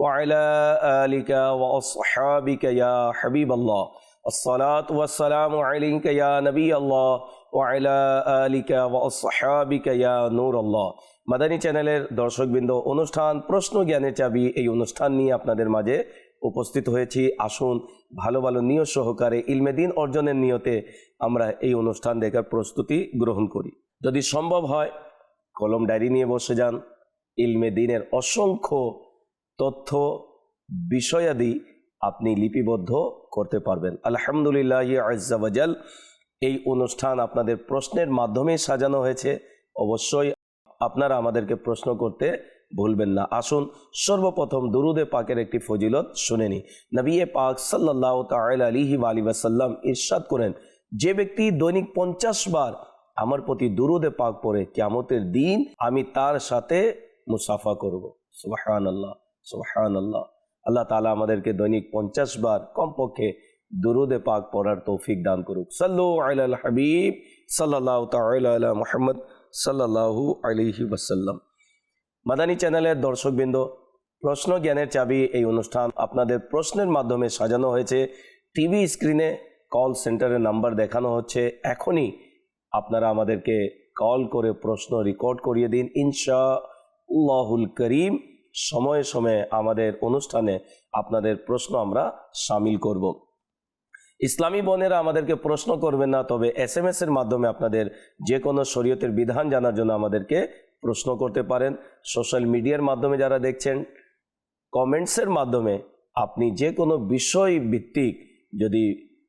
وعلى آلك وأصحابك يا حبيب الله الصلاة والسلام عليك يا نبي الله وعلى آلك وأصحابك يا نور الله মাদানী চ্যানেলের দর্শকবৃন্দ অনুষ্ঠান প্রশ্ন জ্ঞানের চাবি এই অনুষ্ঠান নিয়ে আপনাদের মাঝে উপস্থিত হয়েছি আসুন ভালো ভালো নিয়ত সহকারে ইলমেদিন অর্জনের নিয়তে আমরা এই অনুষ্ঠান দেখার প্রস্তুতি গ্রহণ করি যদি সম্ভব হয় কলম ডায়েরি নিয়ে বসে যান ইলমে দিনের অসংখ্য তথ্য বিষয়াদি আপনি লিপিবদ্ধ করতে পারবেন। আলহামদুলিল্লাহ আজাল এই অনুষ্ঠান আপনাদের প্রশ্নের মাধ্যমে সাজানো হয়েছে। অবশ্যই আপনারা আমাদেরকে প্রশ্ন করতে ভুলবেন না। আসুন, সর্বপ্রথম দুরুদে পাকের একটি ফজিলত শুনে নি নবী পাক সাল্লাহ তাল আলিহি আলী ওয়াসাল্লাম ইরশাদ করেন, যে ব্যক্তি দৈনিক পঞ্চাশ বার আমার প্রতি দুরুদে পাক পড়ে, কিয়ামতের দিন আমি তার সাথে মুসাফা করব। সুবাহান আল্লাহ সুবাহান আল্লাহ আল্লাহ তালা আমাদেরকে দৈনিক পঞ্চাশ বার কমপক্ষে দুরুদে পাক পড়ার তৌফিক দান করুক। সাল্লু আল হাবিব সাল্লাহ তাল মোহাম্মদ সাল্লাহু আলিহি ওয়াসাল্লাম। মাদানী চ্যানেলের দর্শকবৃন্দ প্রশ্ন জ্ঞানের চাবি এই অনুষ্ঠান আপনাদের প্রশ্নের মাধ্যমে সাজানো হয়েছে। টিভি স্ক্রিনে কল সেন্টারের নাম্বার দেখানো হচ্ছে। এখনই আপনারা আমাদেরকে কল করে প্রশ্ন রেকর্ড করিয়ে দিন। ইনশা উল্লাহুল করিম। সময়ে সময়ে আমাদের অনুষ্ঠানে আপনাদের প্রশ্ন আমরা সামিল করব। ইসলামী বোনেরা আমাদেরকে প্রশ্ন করবেন না, তবে এস এম এর মাধ্যমে আপনাদের যে কোনো শরীয়তের বিধান জানার জন্য আমাদেরকে প্রশ্ন করতে পারেন। সোশ্যাল মিডিয়ার মাধ্যমে যারা দেখছেন কমেন্টসের মাধ্যমে আপনি যে কোনো বিষয় ভিত্তিক যদি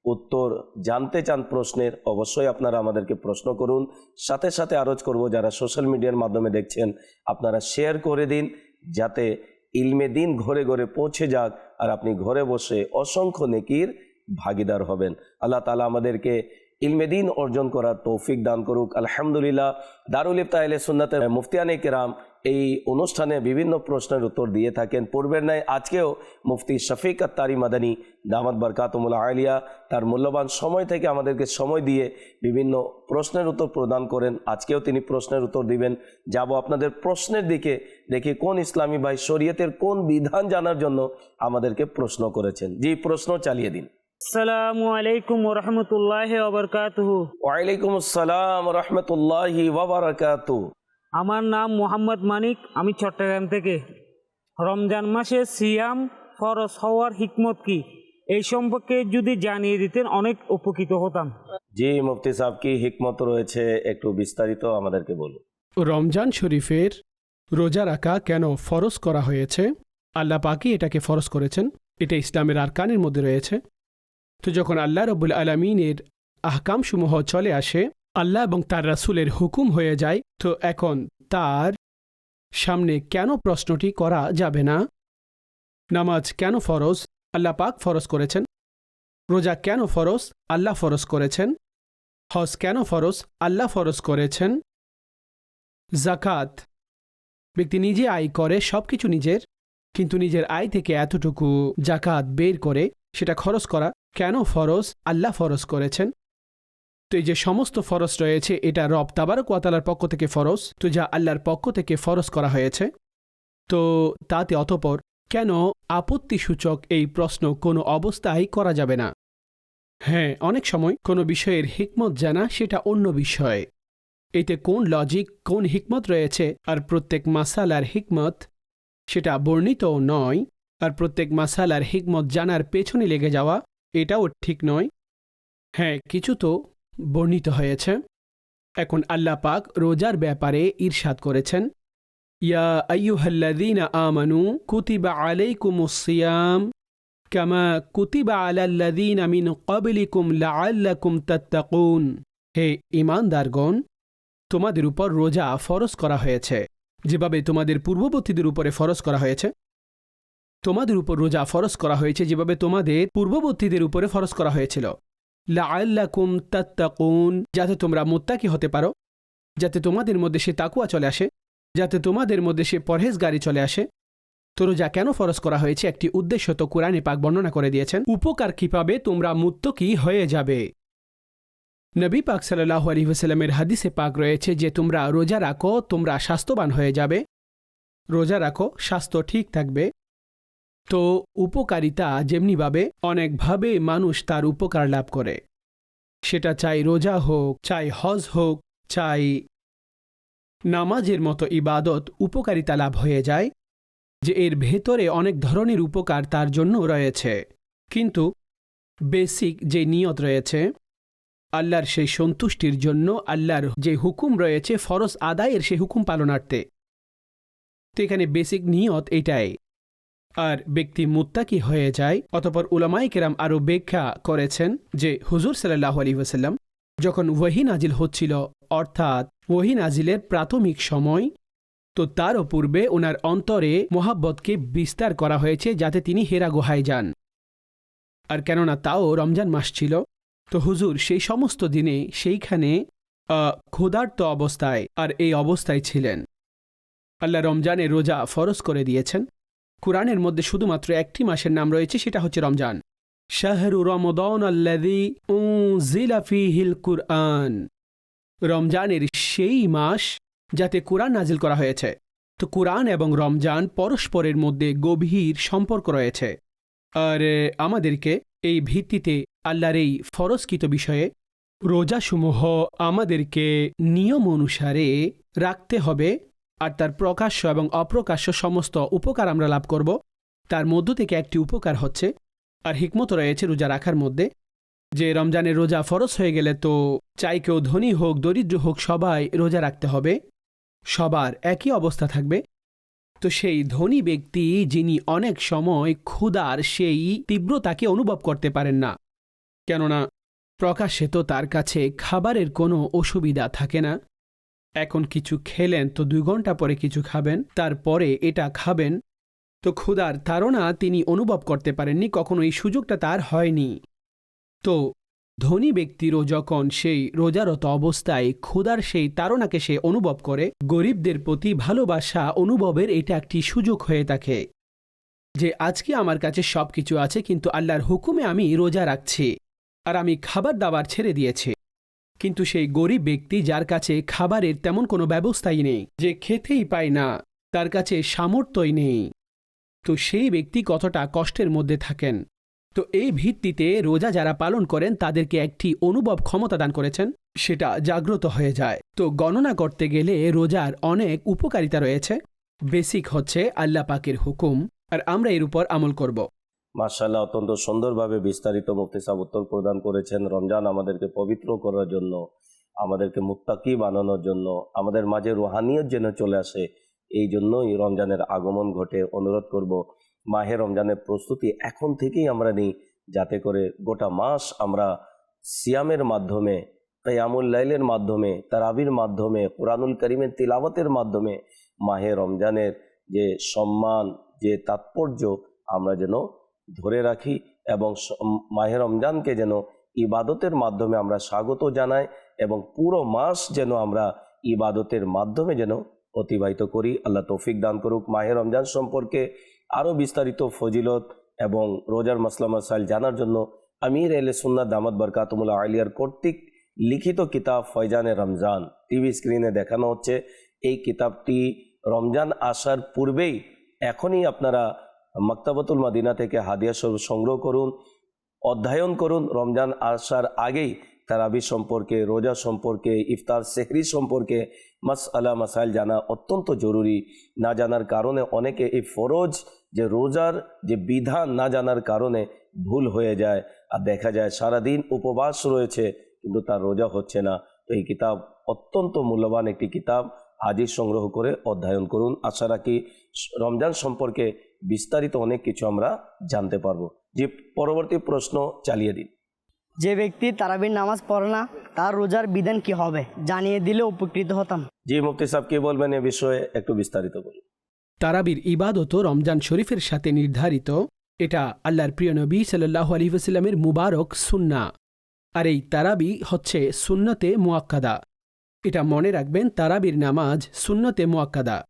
উত্তর জানতে চান প্রশ্নের, অবশ্যই আপনারা আমাদেরকে প্রশ্ন করুন। সাথে সাথে আরজ করব, যারা সোশ্যাল মিডিয়ার মাধ্যমে দেখছেন, আপনারা শেয়ার করে দিন। যাতে ইলমে দিন ঘরে ঘরে পৌঁছে যাক আর আপনি ঘরে বসে অসংখ্য নেকির ভাগিদার হবেন। আল্লাহ তালা আমাদেরকে ইলমে দিন অর্জন করার তৌফিক দান করুক। আলহামদুলিল্লাহ। দারুল ইফতাহ সুন্নাতের মুফতিয়ানে কেরাম এই অনুষ্ঠানে বিভিন্ন প্রশ্নের উত্তর দিয়ে থাকেন। পূর্বের ন্যায় আজকেও মুফতি শফিক আত্তারি মাদানী দামাদ বরকাতমুল্লা আলিয়া তার মূল্যবান সময় থেকে আমাদেরকে সময় দিয়ে বিভিন্ন প্রশ্নের উত্তর প্রদান করেন। আজকেও তিনি প্রশ্নের উত্তর দিবেন। যাব আপনাদের প্রশ্নের দিকে দেখি কোন ইসলামী ভাই শরীয়তের কোন বিধান জানার জন্য আমাদেরকে প্রশ্ন করেছেন। জি প্রশ্ন চালিয়ে দিন। আসসালামু আলাইকুম রহমতুল্লাহ ওবরকাতহু। ওয়ালাইকুম আসসালাম রহমতুল্লাহি আমার নাম মোহাম্মদ মানিক আমি চট্টগ্রাম থেকে। রমজান মাসে সিয়াম ফরজ হওয়ার হিকমত কি? এই সম্পর্কে যদি জানিয়ে দিতেন অনেক উপকৃত হতাম। জি মুফতি সাহেব কি হিকমত রয়েছে? একটু বিস্তারিত আমাদেরকে বলুন। রমজান শরীফের রোজা রাখা কেন ফরজ করা হয়েছে? আল্লাহ পাকি এটাকে ফরজ করেছেন। এটা ইসলামের আরকানের মধ্যে রয়েছে। তো যখন আল্লাহ রবুল আলমিনের আহকামসমূহ চলে আসে আল্লাহ এবং তার রাসুলের হুকুম হয়ে যায়, তো এখন তার সামনে কেন প্রশ্নটি করা যাবে না? নামাজ কেন ফরজ? আল্লাহ পাক ফরজ করেছেন। রোজা কেন ফরজ? আল্লাহ ফরজ করেছেন। হজ কেন ফরজ? আল্লাহ ফরজ করেছেন। জাকাত ব্যক্তি নিজে আয় করে সব কিছু নিজের, কিন্তু নিজের আয় থেকে এতটুকু জাকাত বের করে সেটা খরচ করা কেন ফরজ? আল্লাহ ফরজ করেছেন। তো এই যে সমস্ত ফরজ রয়েছে, এটা রব তাবারক ওয়াতালার পক্ষ থেকে ফরজ, তো যা আল্লাহর পক্ষ থেকে ফরজ করা হয়েছে। তো তাতে অতপর কেন আপত্তিসূচক এই প্রশ্ন কোনো অবস্থায় করা যাবে না? হ্যাঁ অনেক সময় কোনো বিষয়ের হিকমত জানা সেটা অন্য বিষয়। এতে কোন লজিক কোন হিকমত রয়েছে, আর প্রত্যেক মাসালার হিকমত সেটা বর্ণিত নয়, আর প্রত্যেক মাসালার হিকমত জানার পেছনে লেগে যাওয়া, এটাও ঠিক নয়। হ্যাঁ কিছু তো বর্ণিত হয়েছে, এখন আল্লাহ পাক রোজার ব্যাপারে ঈর্ষাদ করেছেন, ইয়া আইয়ুহাল্লাযীনা আমানু কুতিবা আলাইকুমুস সিয়াম, কামা কুতিবা আলাল্লাযীনা মিন ক্বাবলিকুম লাআল্লাকুম তাত্তাকুন। হে ঈমানদারগণ, তোমাদের উপর রোজা ফরজ করা হয়েছে, যেভাবে তোমাদের পূর্ববর্তীদের উপরে ফরজ করা হয়েছে, তোমাদের উপর রোজা ফরজ করা হয়েছে, যেভাবে তোমাদের পূর্ববর্তীদের উপরে ফরজ করা হয়েছিল। লাআল্লাকুম তাত্তাকুন, যাতে তোমরা মুত্তাকি হতে পারো, যাতে তোমাদের মধ্যে সে তাকুয়া চলে আসে, যাতে তোমাদের মধ্যে সে পরহেজগারি চলে আসে। তো রোজা কেন ফরজ করা হয়েছে একটি উদ্দেশ্য তো কোরআনে পাক বর্ণনা করে দিয়েছেন? উপকার কি পাবে তোমরা মুত্তকি হয়ে যাবে? নবী পাক সাল্লাহ আলী ওসাল্লামের হাদিসে পাক রয়েছে যে তোমরা রোজা রাখো, তোমরা স্বাস্থ্যবান হয়ে যাবে। রোজা রাখো, স্বাস্থ্য ঠিক থাকবে। তো উপকারিতা যেমনিভাবে অনেকভাবে মানুষ তার উপকার লাভ করে। সেটা চাই রোজা হোক, চাই হজ হোক, চাই নামাজের মতো ইবাদত উপকারিতা লাভ হয়ে যায়, যে এর ভেতরে অনেক ধরনের উপকার তার জন্য রয়েছে। কিন্তু বেসিক যে নিয়ত রয়েছে, আল্লাহর সেই সন্তুষ্টির জন্য আল্লাহর যে হুকুম রয়েছে, ফরজ আদায়ের সেই হুকুম পালনার্থে। তো এখানে বেসিক নিয়ত এটাই। আর ব্যক্তি মুত্তাকি হয়ে যায়, অতপর উলামাই কেরাম আরও ব্যাখ্যা করেছেন যে হুজুর সাল্লাহ আলী ওসাল্লাম যখন ওয়াহি নাজিল হচ্ছিল, অর্থাৎ ওয়াহি নাজিলের প্রাথমিক সময়, তো তারও পূর্বে ওনার অন্তরে মোহাব্বতকে বিস্তার করা হয়েছে যাতে তিনি হেরা গুহায় যান। আর কেননা তাও রমজান মাস ছিল, তো হুজুর সেই সমস্ত দিনে সেইখানে ক্ষুধার্ত অবস্থায় আর এই অবস্থায় ছিলেন। আল্লাহ রমজানে রোজা ফরজ করে দিয়েছেন। কোরআনের মধ্যে শুধুমাত্র একটি মাসের নাম রয়েছে, সেটা হচ্ছে রমজান। শাহরু রমদন আল্লাদি কুরআন। রমজানের সেই মাস যাতে কোরআন নাজিল করা হয়েছে। তো কোরআন এবং রমজান পরস্পরের মধ্যে গভীর সম্পর্ক রয়েছে। আর আমাদেরকে এই ভিত্তিতে আল্লাহর এই ফরজকৃত বিষয়ে রোজাসমূহ আমাদেরকে নিয়ম অনুসারে রাখতে হবে। আর তার প্রকাশ্য এবং অপ্রকাশ্য সমস্ত উপকার আমরা লাভ করব। তার মধ্য থেকে একটি উপকার হচ্ছে, আর হিকমত রয়েছে রোজা রাখার মধ্যে। যে রমজানের রোজা ফরজ হয়ে গেলে তো চাই কেউ ধনী হোক, দরিদ্র হোক, সবাই রোজা রাখতে হবে। সবার একই অবস্থা থাকবে। তো সেই ধনী ব্যক্তি যিনি অনেক সময় ক্ষুধার, সেই তীব্রতাকে অনুভব করতে পারেন না। কেননা প্রকাশ্যে তো তার কাছে খাবারের কোনো অসুবিধা থাকে না। এখন কিছু খেলেন, তো দুই ঘণ্টা পরে কিছু খাবেন, তারপরে এটা খাবেন। তো ক্ষুধার তারা তিনি অনুভব করতে পারেননি কখনো এই সুযোগটা তার হয়নি। তো ধনী ব্যক্তিরও যখন সেই রোজারত অবস্থায় ক্ষুধার সেই তাড়নাকে সে অনুভব করে, গরিবদের প্রতি ভালোবাসা অনুভবের এটা একটি সুযোগ হয়ে থাকে যে, আজকে আমার কাছে সব কিছু আছে, কিন্তু আল্লাহর হুকুমে আমি রোজা রাখছি, আর আমি খাবার দাবার ছেড়ে দিয়েছি। কিন্তু সেই গরিব ব্যক্তি যার কাছে খাবারের তেমন কোনো ব্যবস্থাই নেই, যে খেতেই পায় না, তার কাছে সামর্থ্যই নেই। তো সেই ব্যক্তি কতটা কষ্টের মধ্যে থাকেন। তো এই ভিত্তিতে রোজা যারা পালন করেন, তাদেরকে একটি অনুভব ক্ষমতা দান করেছেন, সেটা জাগ্রত হয়ে যায়। তো গণনা করতে গেলে রোজার অনেক উপকারিতা রয়েছে। বেসিক হচ্ছে আল্লাহ পাকের হুকুম, আর আমরা এর উপর আমল করব। মার্শাল্লাহ অত্যন্ত সুন্দরভাবে বিস্তারিত মুফতি সাহেব উত্তর প্রদান করেছেন। রমজান আমাদেরকে পবিত্র করার জন্য, আমাদেরকে মুত্তাকি বানানোর জন্য, আমাদের মাঝে রুহানিয়ত যেন চলে আসে, এই জন্যই রমজানের আগমন ঘটে। অনুরোধ করব, মাহে রমজানের প্রস্তুতি এখন থেকেই আমরা নিই, যাতে করে গোটা মাস আমরা সিয়ামের মাধ্যমে, কেয়ামুল লাইলের মাধ্যমে, তারাবির মাধ্যমে, কোরআনুল করিমের তিলাবতের মাধ্যমে মাহে রমজানের যে সম্মান, যে তাৎপর্য, আমরা যেন ধরে রাখি এবং মাহে রমজানকে যেন ইবাদতের মাধ্যমে আমরা স্বাগত জানাই এবং পুরো মাস যেন আমরা ইবাদতের মাধ্যমে যেন অতিবাহিত করি। আল্লাহ তৌফিক দান করুক। মাহে রমজান সম্পর্কে আরও বিস্তারিত ফজিলত এবং রোজার মাসলা মাসাইল জানার জন্য আমির এলে সুন্নাত দামাত বরকাতমুল্লাহ আলিয়ার কর্তৃক লিখিত কিতাব ফয়জানে রমজান টিভি স্ক্রিনে দেখানো হচ্ছে। এই কিতাবটি রমজান আসার পূর্বেই এখনই আপনারা মক্তাবতুল মাদিনা থেকে হাদিয়া স্বরূপ সংগ্রহ করুন, অধ্যয়ন করুন। রমজান আসার আগেই তারাবি সম্পর্কে, রোজা সম্পর্কে, ইফতার সেহরি সম্পর্কে মাস আলা মাসাইল জানা অত্যন্ত জরুরি। না জানার কারণে অনেকে এই ফরজ যে রোজার যে বিধান না জানার কারণে ভুল হয়ে যায়। আর দেখা যায় সারাদিন উপবাস রয়েছে, কিন্তু তার রোজা হচ্ছে না। তো এই কিতাব অত্যন্ত মূল্যবান একটি কিতাব। আজই সংগ্রহ করে অধ্যয়ন করুন। আশা রাখি রমজান সম্পর্কে বিস্তারিত অনেক কিছু আমরা জানতে পারব। যে পরবর্তী প্রশ্ন চালিয়ে দিন। যে ব্যক্তি তারাবির নামাজ পড়ে না তার রোজার বিধান কি হবে? জানিয়ে দিলে উপকৃত হতাম। জি মুফতি সাহেব কি বলবেন এ বিষয়ে একটু বিস্তারিত বলুন। তারাবির ইবাদতও রমজান শরীফের সাথে নির্ধারিত এটা আল্লাহর প্রিয় নবী সাল্লাহ আলী ওসাল্লামের মুবারক সুন্না। আর এই তারাবি হচ্ছে সুন্নতে মোয়াক্কাদা এটা মনে রাখবেন তারাবির নামাজ সুন্নতে মোয়াক্কাদা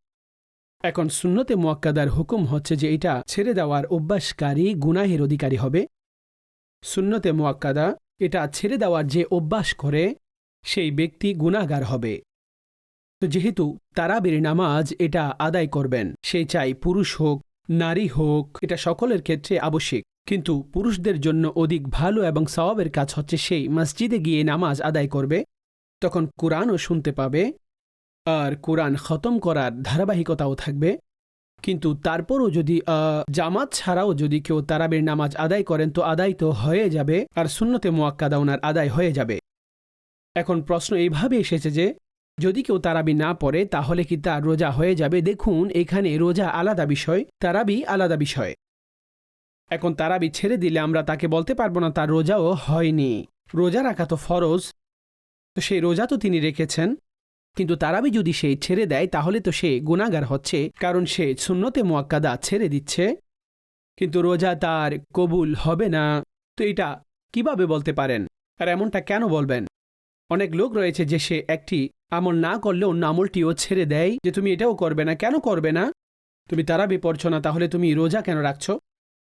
এখন সুন্নতে মোয়াক্কাদার হুকুম হচ্ছে যে এটা ছেড়ে দেওয়ার অভ্যাসকারী গুনাহের অধিকারী হবে। সুন্নতে মোয়াক্কাদা এটা ছেড়ে দেওয়ার যে অভ্যাস করে, সেই ব্যক্তি গুনাহগার হবে। তো যেহেতু তারাবির নামাজ এটা আদায় করবেন, সে চাই পুরুষ হোক, নারী হোক, এটা সকলের ক্ষেত্রে আবশ্যিক। কিন্তু পুরুষদের জন্য অধিক ভালো এবং সওয়াবের কাজ হচ্ছে সেই, মসজিদে গিয়ে নামাজ আদায় করবে, তখন কোরআনও শুনতে পাবে আর কোরআন খতম করার ধারাবাহিকতাও থাকবে। কিন্তু তারপরও যদি জামাত ছাড়াও যদি কেউ তারাবির নামাজ আদায় করেন, তো আদায় তো হয়ে যাবে আর শূন্যতে মোয়াক্কাদা ওনার আদায় হয়ে যাবে। এখন প্রশ্ন এইভাবে এসেছে যে, যদি কেউ তারাবি না পড়ে, তাহলে কি তার রোজা হয়ে যাবে? দেখুন, এখানে রোজা আলাদা বিষয়, তারাবি আলাদা বিষয়। এখন তারাবি ছেড়ে দিলে আমরা তাকে বলতে পারব না, তার রোজাও হয়নি। রোজা রাখা তো ফরজ। তো সেই রোজা তো তিনি রেখেছেন। কিন্তু তারাবি যদি সে ছেড়ে দেয়, তাহলে তো সে গুণাগার হচ্ছে, কারণ সে শূন্যতে মোয়াক্কাদা ছেড়ে দিচ্ছে। কিন্তু রোজা তার কবুল হবে না। তো এটা কীভাবে বলতে পারেন? আর এমনটা কেন বলবেন? অনেক লোক রয়েছে যে সে একটি আমল না করলে অন্য আমলটিও ছেড়ে দেয়। যে তুমি এটাও করবে না, কেন করবে না? তুমি তারাবি পড়ছো না, তাহলে তুমি রোজা কেন রাখছ?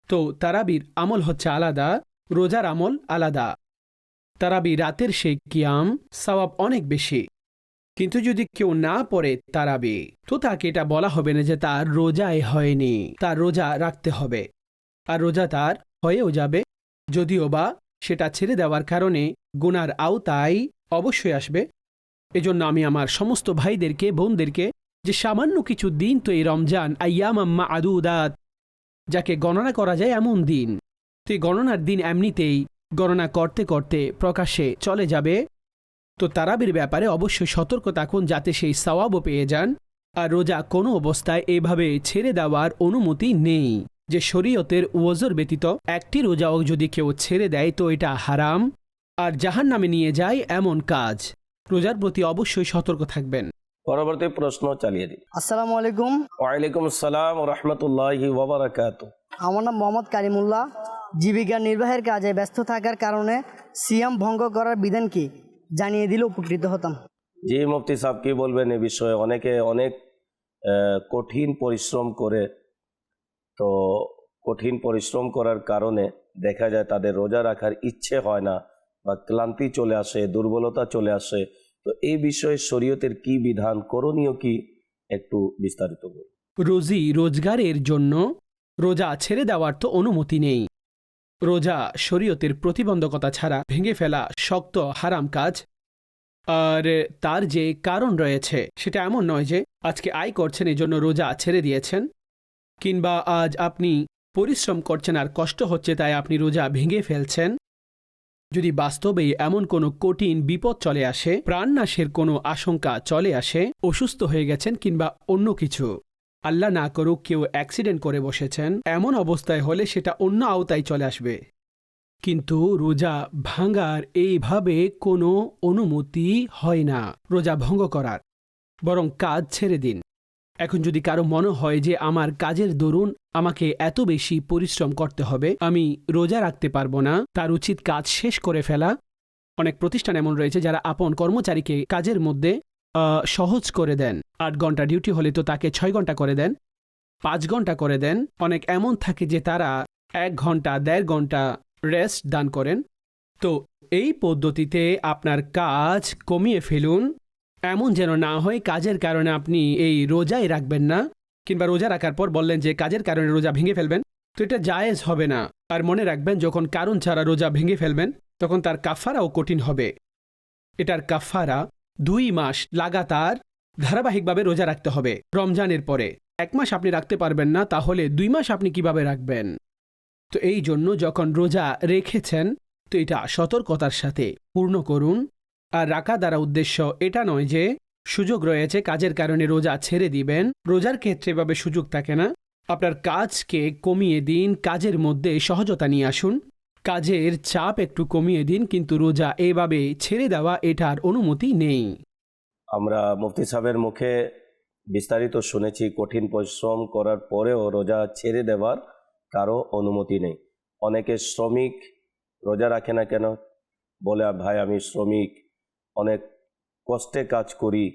তো তারাবির আমল হচ্ছে আলাদা, রোজার আমল আলাদা। তারাবি রাতের সেই কিয়াম, সওয়াব অনেক বেশি। কিন্তু যদি কেউ না পড়ে তারাবি, তো তাকে এটা বলা হবে না যে তার রোজায় হয়নি, তার রোজা রাখতে হবে। আর রোজা তার হয়েও যাবে, যদিও বা সেটা ছেড়ে দেওয়ার কারণে গুনার আওতায় অবশ্যই আসবে। এজন্য আমি আমার সমস্ত ভাইদেরকে, বোনদেরকে যে সামান্য কিছু দিন তো এই রমজান আয়াম আম্মা আদুদাত যাকে গণনা করা যায় এমন দিন, তো এই গণনার দিন এমনিতেই গণনা করতে করতে প্রকাশ্যে চলে যাবে। তো তারাবির ব্যাপারে অবশ্যই সতর্ক থাকুন যাতে সেই সওয়াবও পেয়ে যান। আর রোজা কোনো অবস্থায় এভাবে ছেড়ে দেওয়ার অনুমতি নেই। যে শরীয়তের ওজর ব্যতীত একটি রোজাও যদি কেউ ছেড়ে দেয় তো এটা হারাম। আর জাহান নামে নিয়ে যায় এমন কাজ। রোজার প্রতি অবশ্যই সতর্ক থাকবেন। পরবর্তী প্রশ্ন চালিয়ে দিন আসসালামু আলাইকুম। ওয়ালাইকুম আসসালাম রহমতুল্লাহি ওবরাকাত আমার নাম মোহাম্মদ কালিমুল্লাহ জীবিকা নির্বাহের কাজে ব্যস্ত থাকার কারণে সিয়াম ভঙ্গ করার বিধান কি? জানিয়ে দিলে উপকৃত হতাম। জি মুফতি সাহেব কি বলবেন এ বিষয়ে? অনেকে অনেক আহ, কঠিন পরিশ্রম করে তো কঠিন পরিশ্রম করার কারণে দেখা যায় তাদের রোজা রাখার ইচ্ছে হয় না বা ক্লান্তি চলে আসে দুর্বলতা চলে আসে। তো এই বিষয়ে শরীয়তের কি বিধান করণীয় কি? একটু বিস্তারিত বলুন। রোজি রোজগারের জন্য রোজা ছেড়ে দেওয়ার তো অনুমতি নেই। রোজা শরীয়তের প্রতিবন্ধকতা ছাড়া ভেঙে ফেলা শক্ত হারাম কাজ? আর তার যে কারণ রয়েছে, সেটা এমন নয় যে আজকে আয় করছেন এই জন্য রোজা ছেড়ে দিয়েছেন। কিংবা আজ আপনি পরিশ্রম করছেন আর কষ্ট হচ্ছে, তাই আপনি রোজা ভেঙে ফেলছেন। যদি বাস্তবেই এমন কোনো কঠিন বিপদ চলে আসে, প্রাণনাশের কোনো আশঙ্কা চলে আসে, অসুস্থ হয়ে গেছেন কিংবা অন্য কিছু আল্লাহ না করুক কেউ অ্যাক্সিডেন্ট করে বসেছেন, এমন অবস্থায় হলে সেটা অন্য আওতায় চলে আসবে। কিন্তু রোজা ভাঙার এইভাবে কোনো অনুমতি হয় না, রোজা ভঙ্গ করার, বরং কাজ ছেড়ে দিন। এখন যদি কারও মনে হয় যে আমার কাজের দরুন আমাকে এত বেশি পরিশ্রম করতে হবে, আমি রোজা রাখতে পারব না, তার উচিত কাজ শেষ করে ফেলা। অনেক প্রতিষ্ঠান এমন রয়েছে যারা আপন কর্মচারীকে কাজের মধ্যে সহজ করে দেন। আট ঘণ্টা ডিউটি হলে তো তাকে ছয় ঘণ্টা করে দেন, পাঁচ ঘণ্টা করে দেন। অনেক এমন থাকে যে তারা এক ঘণ্টা, দেড় ঘণ্টা রেস্ট দান করেন। তো এই পদ্ধতিতে আপনার কাজ কমিয়ে ফেলুন। এমন যেন না হয় কাজের কারণে আপনি এই রোজাই রাখবেন না, কিংবা রোজা রাখার পর বললেন যে কাজের কারণে রোজা ভেঙে ফেলবেন। তো এটা জায়েজ হবে না। আর মনে রাখবেন, যখন কারণ ছাড়া রোজা ভেঙে ফেলবেন, তখন তার কাফারাও কঠিন হবে। এটার কাফারা দুই মাস লাগাতার ধারাবাহিকভাবে রোজা রাখতে হবে রমজানের পরে। এক মাস আপনি রাখতে পারবেন না, তাহলে দুই মাস আপনি কীভাবে রাখবেন? তো এই জন্য যখন রোজা রেখেছেন, তো এটা সতর্কতার সাথে পূর্ণ করুন। আর রাখা দ্বারা উদ্দেশ্য এটা নয় যে সুযোগ রয়েছে, কাজের কারণে রোজা ছেড়ে দিবেন। রোজার ক্ষেত্রে এভাবে সুযোগ থাকে না। আপনার কাজকে কমিয়ে দিন, কাজের মধ্যে সহজতা নিয়ে আসুন। কাজের চাপ একটু কমিয়ে দিন, কিন্তু রোজা এভাবে ছেড়ে দেওয়া এটার অনুমতি নেই। আমরা মুফতি সাহেবের মুখে বিস্তারিত শুনেছি, কঠিন পরিশ্রম করার পরেও রোজা ছেড়ে দেওয়ার কারও অনুমতি নেই। অনেকে শ্রমিক রোজা রাখে না কেন? বলে ভাই, আমি শ্রমিক, অনেক কষ্টে কাজ করি,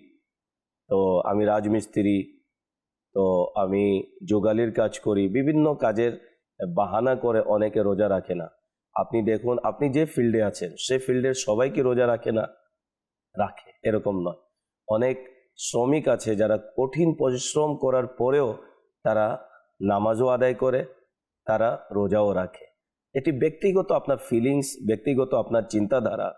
তো আমি রাজমিস্ত্রি, তো আমি যোগালির কাজ করি। বিভিন্ন কাজের বাহানা করে অনেকে রোজা রাখে না। আপনি দেখুন, আপনি যে ফিল্ডে আছেন, সে ফিল্ডের সবাই কি রোজা রাখে না? রাখে, এরকম নয়। অনেক শ্রমিক আছে যারা কঠিন পরিশ্রম করার পরেও তারা নামাজও আদায় করে, তারা রোজাও রাখে। এটি ব্যক্তিগত আপনার ফিলিংস ব্যক্তিগত আপনার চিন্তাধারা।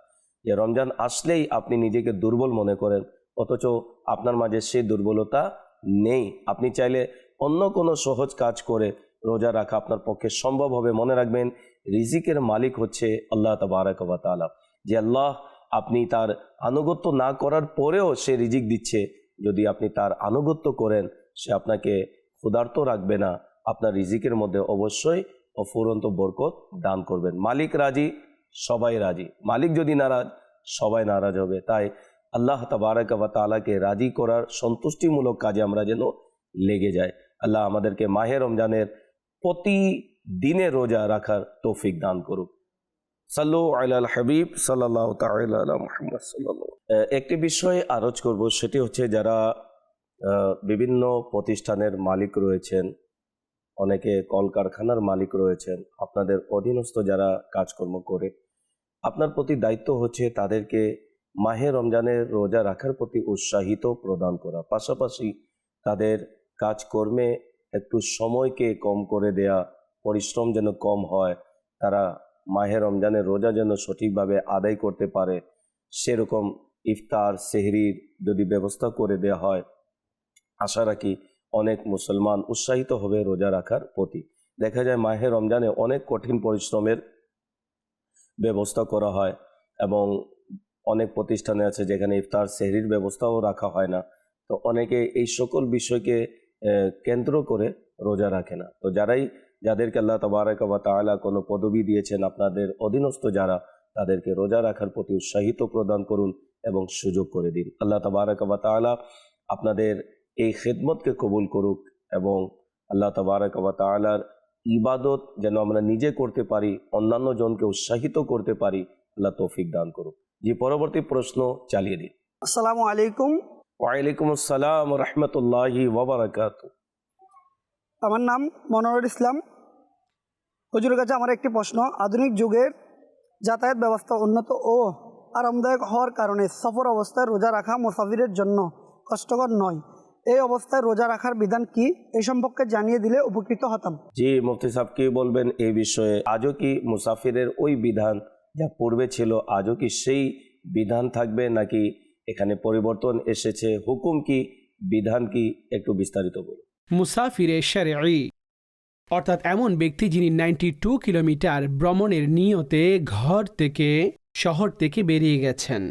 যে রমজান আসলেই আপনি নিজেকে দুর্বল মনে করেন, অথচ আপনার মাঝে সেই দুর্বলতা নেই। আপনি চাইলে অন্য কোনো সহজ কাজ করে রোজা রাখা আপনার পক্ষে সম্ভব হবে। মনে রাখবেন রিজিকের মালিক হচ্ছে আল্লাহ তবারকবা তালা যে আল্লাহ আপনি তার আনুগত্য না করার পরেও সে রিজিক দিচ্ছে। যদি আপনি তার আনুগত্য করেন, সে আপনাকে ক্ষুধার্ত রাখবে না। আপনার রিজিকের মধ্যে অবশ্যই অফুরন্ত বরকত দান করবেন। মালিক রাজি, সবাই রাজি। মালিক যদি নারাজ, সবাই নারাজ হবে। তাই আল্লাহ তাবারাকাবা তালাকে রাজি করার সন্তুষ্টিমূলক কাজে আমরা যেন লেগে যাই। আল্লাহ আমাদেরকে মাহে রমজানের প্রতি দিনে রোজা রাখার তৌফিক দান করুক। সাল্লু আলাল হাবিব সাল্লাহ মোহাম্মদ সাল্লাহ একটি বিষয়ে আরজ করব, সেটি হচ্ছে যারা বিভিন্ন প্রতিষ্ঠানের মালিক রয়েছেন, অনেকে কলকারখানার মালিক রয়েছেন, আপনাদের অধীনস্থ যারা কাজকর্ম করে, আপনার প্রতি দায়িত্ব হচ্ছে তাদেরকে মাহে রমজানের রোজা রাখার প্রতি উৎসাহিত প্রদান করা। পাশাপাশি তাদের কাজকর্মে একটু সময়কে কম করে দেয়া পরিশ্রম যেন কম হয়, তারা মাহে রমজানের রোজা যেন সঠিকভাবে আদায় করতে পারে, সেরকম ইফতার, সেহরির যদি ব্যবস্থা করে দেয়া হয়, আশা রাখি অনেক মুসলমান উৎসাহিত হবে রোজা রাখার প্রতি। দেখা যায় মাহে রমজানে অনেক কঠিন পরিশ্রমের ব্যবস্থা করা হয় এবং অনেক প্রতিষ্ঠানে আছে যেখানে ইফতার, সেহরির ব্যবস্থাও রাখা হয় না। তো অনেকে এই সকল বিষয়কে কেন্দ্র করে রোজা রাখে না। তো যারাই যাদেরকে আল্লাহ তবারকা বা তাআলা কোনো পদবি দিয়েছেন আপনাদের অধীনস্থ যারা তাদেরকে রোজা রাখার প্রতি উৎসাহিত প্রদান করুন এবং সুযোগ করে দিন। আল্লাহ তবারকা বা তাআলা আপনাদের এই খেদমতকে কবুল করুক এবং আল্লাহ তবারক বা তালার ইবাদত যেন আমরা নিজে করতে পারি অন্যান্য জনকে উৎসাহিত করতে পারি আল্লাহ তৌফিক দান করুক। জি পরবর্তী প্রশ্ন চালিয়ে দিন আসসালামু আলাইকুম। ওয়ালাইকুম আসসালাম রহমতুল্লাহি ওবরাকাত আমার নাম মনোয়ার ইসলাম। হুজুরের কাছে আমার একটি প্রশ্ন। আধুনিক যুগের যাতায়াত ব্যবস্থা উন্নত ও আরামদায়ক হওয়ার কারণে সফর অবস্থায় রোজা রাখা মুসাফিরের জন্য কষ্টকর নয়। এই অবস্থায় রোজা রাখার বিধান কি? এই সম্পর্কে জানিয়ে দিলে উপকৃত হতাম। জি মুফতি সাহেব কি বলবেন এই বিষয়ে? আজও কি মুসাফিরের ওই বিধান যা পূর্বে ছিল আজও কি সেই বিধান থাকবে নাকি এখানে পরিবর্তন এসেছে? হুকুম কি? বিধান কি? একটু বিস্তারিত বলুন। মুসাফিরে শারঈ। অর্থাৎ এমন ব্যক্তি যিনি নাইনটি টু কিলোমিটার ভ্রমণের নিয়তে ঘর থেকে শহর থেকে বেরিয়ে গেছেন।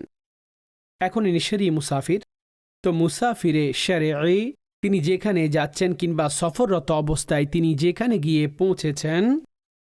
এখন ইনি মুসাফির। তো মুসাফিরে শারঈ তিনি যেখানে যাচ্ছেন কিংবা সফররত অবস্থায় তিনি যেখানে গিয়ে পৌঁছেছেন,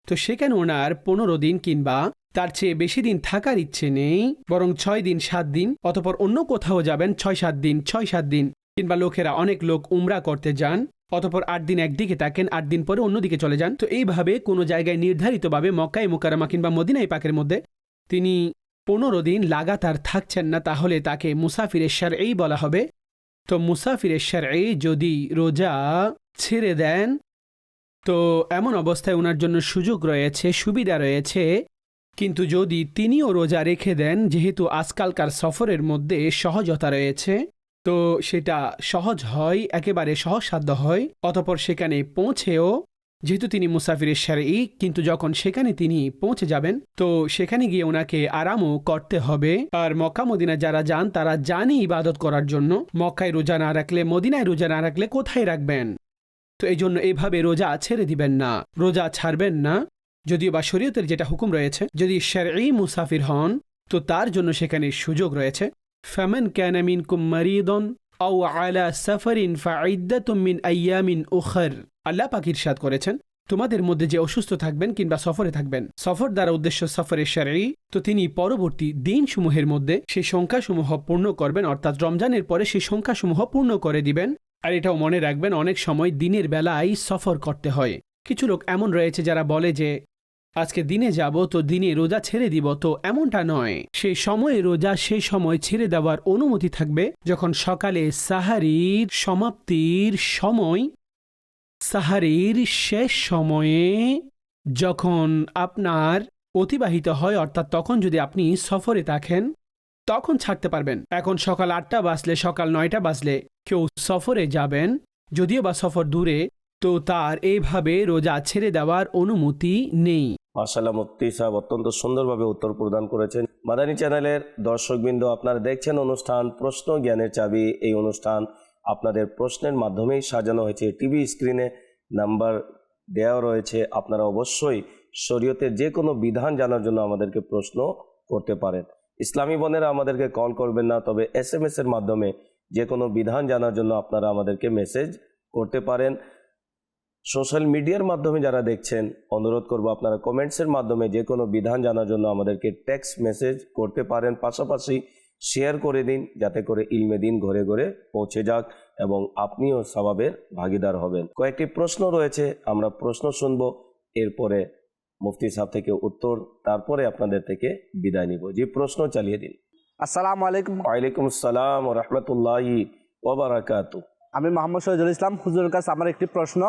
তো সেখানে ওনার পনেরো দিন কিংবা তার চেয়ে বেশি দিন থাকার ইচ্ছে নেই, বরং ছয় দিন, সাত দিন, অতপর অন্য কোথাও যাবেন, ছয় সাত দিন, ছয় সাত দিন, কিংবা লোকেরা অনেক লোক উমরা করতে যান। অতপর আট দিন একদিকে থাকেন, আট দিন পরে অন্যদিকে চলে যান। তো এইভাবে কোনো জায়গায় নির্ধারিতভাবে মক্কায় মুকারামা কিংবা মদিনাই পাকের মধ্যে তিনি পনেরো দিন লাগাতার থাকছেন না, তাহলে তাকে মুসাফিরের এই বলা হবে। তো মুসাফিরের এই যদি রোজা ছেড়ে দেন, তো এমন অবস্থায় ওনার জন্য সুযোগ রয়েছে, সুবিধা রয়েছে। কিন্তু যদি তিনিও রোজা রেখে দেন, যেহেতু আজকালকার সফরের মধ্যে সহজতা রয়েছে তো সেটা সহজ হয়, একেবারে সহজসাধ্য হয়। অতপর সেখানে পৌঁছেও, যেহেতু তিনি মুসাফিরের সারেই, কিন্তু যখন সেখানে তিনি পৌঁছে যাবেন, তো সেখানে গিয়ে ওনাকে আরামও করতে হবে। আর মক্কা মদিনা যারা যান, তারা জানে ইবাদত করার জন্য। মক্কায় রোজা না রাখলে, মদিনায় রোজা না রাখলে কোথায় রাখবেন? তো এই জন্য এইভাবে রোজা ছেড়ে দিবেন না, রোজা ছাড়বেন না। যদিও বা শরীয়তের যেটা হুকুম রয়েছে, যদি শারঈ মুসাফির হন, তো তার জন্য সেখানে সুযোগ রয়েছে। ফামান কানা মিনকুম মারিদন আও আলা সাফারিন ফাইদ্দাতুম মিন আইয়ামিন উখর আল্লাহ পাক ইরশাদ করেছেন, তোমাদের মধ্যে যে অসুস্থ থাকবেন কিংবা সফরে থাকবেন, সফর দ্বারা উদ্দেশ্য সফরের শারঈ, তো তিনি পরবর্তী দিনসমূহের মধ্যে সেই সংখ্যাসমূহ পূর্ণ করবেন, অর্থাৎ রমজানের পরে সেই সংখ্যাসমূহ পূর্ণ করে দিবেন। আর এটাও মনে রাখবেন, অনেক সময় দিনের বেলায় সফর করতে হয়। কিছু লোক এমন রয়েছে যারা বলে যে আজকে দিনে যাব তো দিনে রোজা ছেড়ে দিব তো এমনটা নয়। সেই সময়ে রোজা সেই সময় ছেড়ে দেওয়ার অনুমতি থাকবে যখন সকালে সাহারির সমাপ্তির সময়, সাহারির শেষ সময়ে যখন আপনার অতিবাহিত হয়, অর্থাৎ তখন যদি আপনি সফরে থাকেন, তখন ছাড়তে পারবেন। এখন সকাল আটটা বাজলে, সকাল নয়টা বাজলে কেউ সফরে যাবেন, যদিও বা সফর দূরে, তো তার এইভাবে রোজা ছেড়ে দেওয়ার অনুমতি নেই। মাসাল্লাহ মুফতি সাহেব অত্যন্ত সুন্দরভাবে উত্তর প্রদান করেছেন। মাদানী চ্যানেলের দর্শকবৃন্দ আপনারা দেখছেন অনুষ্ঠান প্রশ্ন জ্ঞানের চাবি। এই অনুষ্ঠান আপনাদের প্রশ্নের মাধ্যমেই সাজানো হয়েছে। টিভি স্ক্রিনে নাম্বার দেওয়া রয়েছে। আপনারা অবশ্যই শরীয়তের যে কোনো বিধান জানার জন্য আমাদেরকে প্রশ্ন করতে পারেন। ইসলামী বোনেরা আমাদেরকে কল করবেন না, তবে এস এর মাধ্যমে যে কোনো বিধান জানার জন্য আপনারা আমাদেরকে মেসেজ করতে পারেন। সোশ্যাল মিডিয়ার মাধ্যমে যারা দেখছেন অনুরোধ করব আপনারা কমেন্টসের মাধ্যমে যে কোনো বিধান জানার জন্য আমাদেরকে টেক্সট মেসেজ করতে পারেন পাশাপাশি শেয়ার করে দিন যাতে করে ইলমে দিন ঘরে ঘরে পৌঁছে যাক এবং আপনিও স্বভাবের ভাগিদার হবেন। কয়েকটি প্রশ্ন রয়েছে আমরা প্রশ্ন শুনব এরপরে মুফতি সাহেব থেকে উত্তর তারপরে আপনাদের থেকে বিদায় নিব। যে প্রশ্ন চালিয়ে দিন। আসসালামু আলাইকুম। ওয়ালাইকুম আসসালাম ও রহমতুল্লাহি ওবরাকাতু আমি মোহাম্মদ শহীদুল ইসলাম হুজুরের কাছে আমার একটি প্রশ্ন।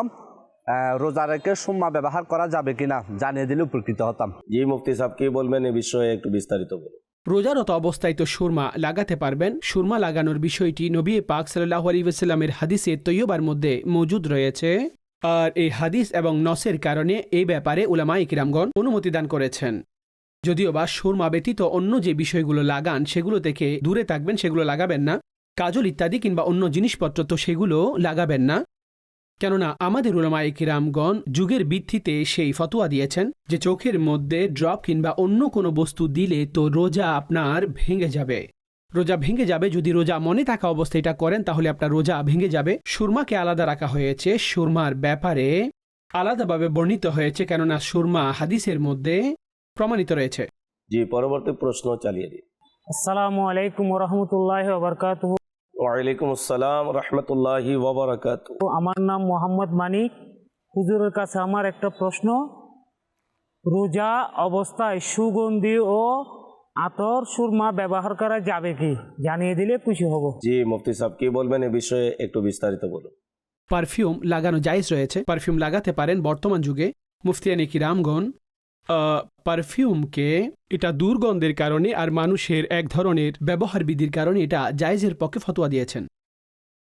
রোজা রেখে সুম্মা ব্যবহার করা যাবে কিনা জানিয়ে দিলে উপকৃত হতাম। জি মুফতি সাহেব কি বলবেন এ বিষয়ে একটু বিস্তারিত বলুন। রোজারত অবস্থায় তো সুরমা লাগাতে পারবেন। সুরমা লাগানোর বিষয়টি নবী পাক সাল্লাহ আলিউসাল্লামের হাদিসে তৈয়বার মধ্যে মজুদ রয়েছে। আর এই হাদিস এবং নসের কারণে এই ব্যাপারে উলামা ইকরামগণ অনুমতি দান করেছেন। যদিও বা সুরমা ব্যতীত অন্য যে বিষয়গুলো লাগান সেগুলো থেকে দূরে থাকবেন সেগুলো লাগাবেন না। কাজল ইত্যাদি কিংবা অন্য জিনিসপত্র তো সেগুলো লাগাবেন না। কেননা আমাদের উলামা ইকরামগণ যুগের ভিত্তিতে সেই ফতোয়া দিয়েছেন যে চোখের মধ্যে ড্রপ কিংবা অন্য কোনো বস্তু দিলে তো রোজা আপনার ভেঙে যাবে। রোজা ভেঙে যাবে যদি রোজা মনে থাকা অবস্থায় এটা করেন তাহলে আপনার রোজা ভেঙে যাবে। সুরমাকে আলাদা রাখা হয়েছে সুরমার ব্যাপারে আলাদাভাবে বর্ণিত হয়েছে কেননা সুরমা হাদিসের মধ্যে প্রমাণিত রয়েছে। জি পরবর্তী প্রশ্ন চালিয়ে দিন আসসালামু আলাইকুম রহমতুল্লাহ ওয়ালাইকুম আসসালাম রহমতুল্লাহি ওবরাকাতু আমার নাম মোহাম্মদ মানিক। হুজুরের কাছে আমার একটা প্রশ্ন। রোজা অবস্থায় সুগন্ধি ও আতর সুরমা ব্যবহার করা যাবে কি? জানিয়ে দিলে খুশি হব। জি মুফতি সাহেব কি বলবেন এ বিষয়ে একটু বিস্তারিত বলুন। পারফিউম লাগানো জায়জ রয়েছে। পারফিউম লাগাতে পারেন বর্তমান যুগে। মুফতিয়ানি কিরামগণ আহ, পারফিউমকে এটা দুর্গন্ধের কারণে আর মানুষের এক ধরনের ব্যবহার বিধির কারণে এটা জায়েজের পক্ষে ফতোয়া দিয়েছেন।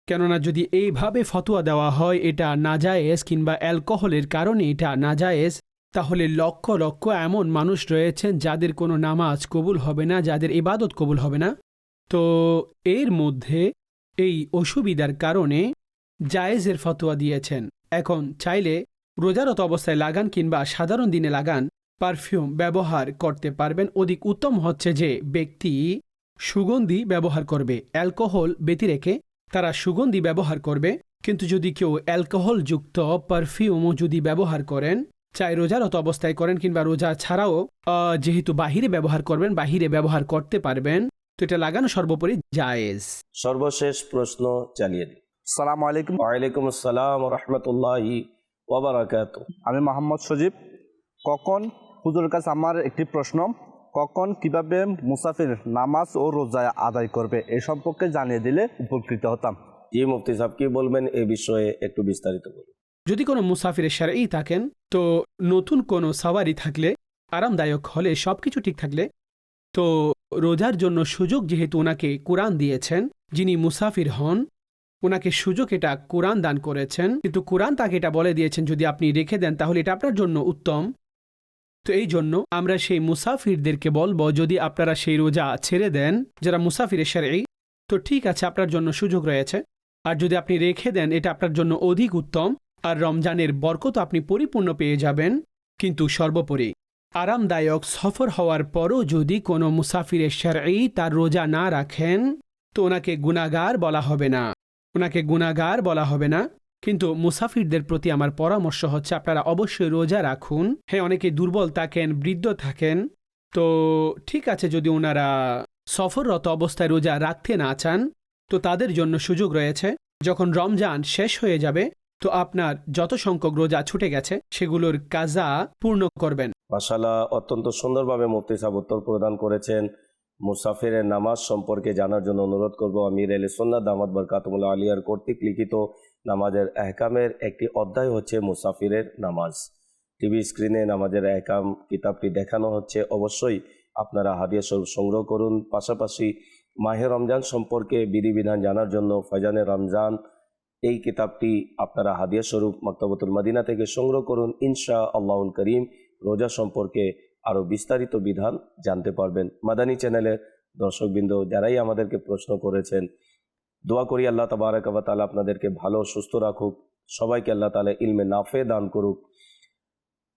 কেননা যদি এইভাবে ফতোয়া দেওয়া হয় এটা নাজায়েজ কিংবা অ্যালকোহলের কারণে এটা নাজায়েজ, তাহলে লক্ষ লক্ষ এমন মানুষ রয়েছেন যাদের কোনো নামাজ কবুল হবে না, যাদের ইবাদত কবুল হবে না। তো এর মধ্যে এই অসুবিধার কারণে জায়েজের ফতোয়া দিয়েছেন। এখন চাইলে রোজারত অবস্থায় লাগান কিংবা সাধারণ দিনে লাগান পারফিউম ব্যবহার করতে পারবেন। অধিক উত্তম হচ্ছে যে ব্যক্তি সুগন্ধি ব্যবহার করবে অ্যালকোহল ব্যতি রেখে তারা সুগন্ধি ব্যবহার করবে। কিন্তু যদি কেউ অ্যালকোহলযুক্ত পারফিউমও যদি ব্যবহার করেন চাই রোজারত অবস্থায় করেন কিংবা রোজা ছাড়াও আহ, যেহেতু বাহিরে ব্যবহার করবেন বাহিরে ব্যবহার করতে পারবেন তো এটা লাগানো সর্বোপরি জায়েজ। সর্বশেষ প্রশ্ন চালিয়ে দিন সালাম আলাইকুম। ওয়ালাইকুম আসসালাম রহমতুল্লাহি ওবরাকাতু আমি মোহাম্মদ সজীব। কখন হুজুরের কাছে আমার একটি প্রশ্ন কখন কীভাবে মুসাফির নামাজ ও রোজা আদায় করবে এই সম্পর্কে জানিয়ে দিলে উপকৃত হতাম। জি মুফতি সাহেব কি বলবেন এ বিষয়ে একটু বিস্তারিত বলুন। যদি কোনো মুসাফিরের সারাই থাকেন তো নতুন কোনো সাওয়ারি থাকলে আরামদায়ক হলে সব কিছু ঠিক থাকলে তো রোজার জন্য সুযোগ যেহেতু ওনাকে কোরআন দিয়েছেন যিনি মুসাফির হন ওনাকে সুযোগ এটা কোরআন দান করেছেন কিন্তু কোরআন তাকে এটা বলে দিয়েছেন যদি আপনি রেখে দেন তাহলে এটা আপনার জন্য উত্তম। তো এই জন্য আমরা সেই মুসাফিরদেরকে বলব, যদি আপনারা সেই রোজা ছেড়ে দেন, যারা মুসাফিরের সারাই তো ঠিক আছে, আপনার জন্য সুযোগ রয়েছে। আর যদি আপনি রেখে দেন, এটা আপনার জন্য অধিক উত্তম। আর রমজানের বরকত আপনি পরিপূর্ণ পেয়ে যাবেন, কিন্তু সর্বোপরি আরামদায়ক সফর হওয়ার পরও যদি কোনো মুসাফিরের সারঈ তার রোজা না রাখেন, তো ওনাকে গুনাগার বলা হবে না। ওনাকে গুনাগার বলা হবে না। কিন্তু মুসাফিরদের প্রতি আমার পরামর্শ হচ্ছে, আপনারা অবশ্যই রোজা রাখুন। হ্যাঁ অনেকে দুর্বল থাকেন, বৃদ্ধ থাকেন। তো ঠিক আছে, যদি ওনারা সফররত অবস্থায় রোজা রাখতে না চান, তো তাদের জন্য সুযোগ রয়েছে। যখন রমজান শেষ হয়ে যাবে, তো আপনার যত সংখ্যক রোজা ছুটে গেছে, সেগুলোর কাজা পূর্ণ করবেন। মাসাল্লাহ অত্যন্ত সুন্দরভাবে মুফতি সাহেব উত্তর প্রদান করেছেন। মুসাফিরের নামাজ সম্পর্কে জানার জন্য অনুরোধ করব। আমির আলী সন্ন্যাদ দামাদ বরকাতমুল্লা আলিয়ার কর্তৃক লিখিত নামাজের এহকামের একটি অধ্যায় হচ্ছে মুসাফিরের নামাজ। টিভি স্ক্রিনে নামাজের এহকাম কিতাবটি দেখানো হচ্ছে। অবশ্যই আপনারা হাদিয়া স্বরূপ সংগ্রহ করুন। পাশাপাশি মাহে রমজান সম্পর্কে বিধিবিধান জানার জন্য ফয়জানে রমজান এই কিতাবটি আপনারা হাদিয়া স্বরূপ মক্তবতুল মদিনা থেকে সংগ্রহ করুন। ইনশা আল্লাহুল করিম রোজা সম্পর্কে আরও বিস্তারিত বিধান জানতে পারবেন। মাদানী চ্যানেলের দর্শকবৃন্দ যারাই আমাদেরকে প্রশ্ন করেছেন দোয়া করি আল্লাহ তাবারাকাবা তালা আপনাদেরকে ভালো, সুস্থ রাখুক। সবাইকে আল্লাহ তালা ইলমে নাফে দান করুক।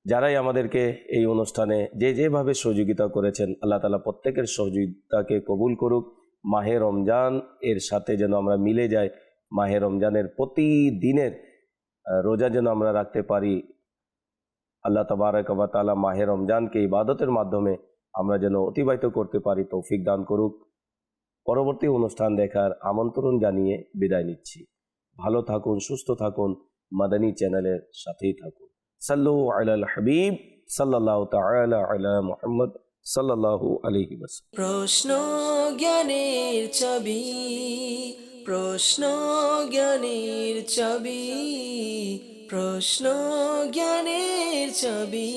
যারাই আমাদেরকে এই অনুষ্ঠানে যে যেভাবে সহযোগিতা করেছেন, আল্লাহ তালা প্রত্যেকের সহযোগিতাকে কবুল করুক। মাহে রমজান, এর সাথে যেন আমরা মিলে যাই, মাহে রমজানের প্রতিদিনের রোজা যেন আমরা রাখতে পারি। আল্লাহ তাবারাকাবা তালা মাহে রমজানকে ইবাদতের মাধ্যমে আমরা যেন অতিবাহিত করতে পারি, তৌফিক দান করুক। পরবর্তী অনুষ্ঠান দেখার আমন্ত্রণ জানিয়ে বিদায় নিচ্ছি। ভালো থাকুন, সুস্থ থাকুন, মাদানী চ্যানেলের সাথেই থাকুন। সাল্লু আলাল হাবিব সাল্লাহ আলা মুহাম্মদ, সাল্লাল্লাহু আলাইহি প্রশ্ন জ্ঞানের ছবি প্রশ্ন জ্ঞানের ছবি প্রশ্ন জ্ঞানের ছবি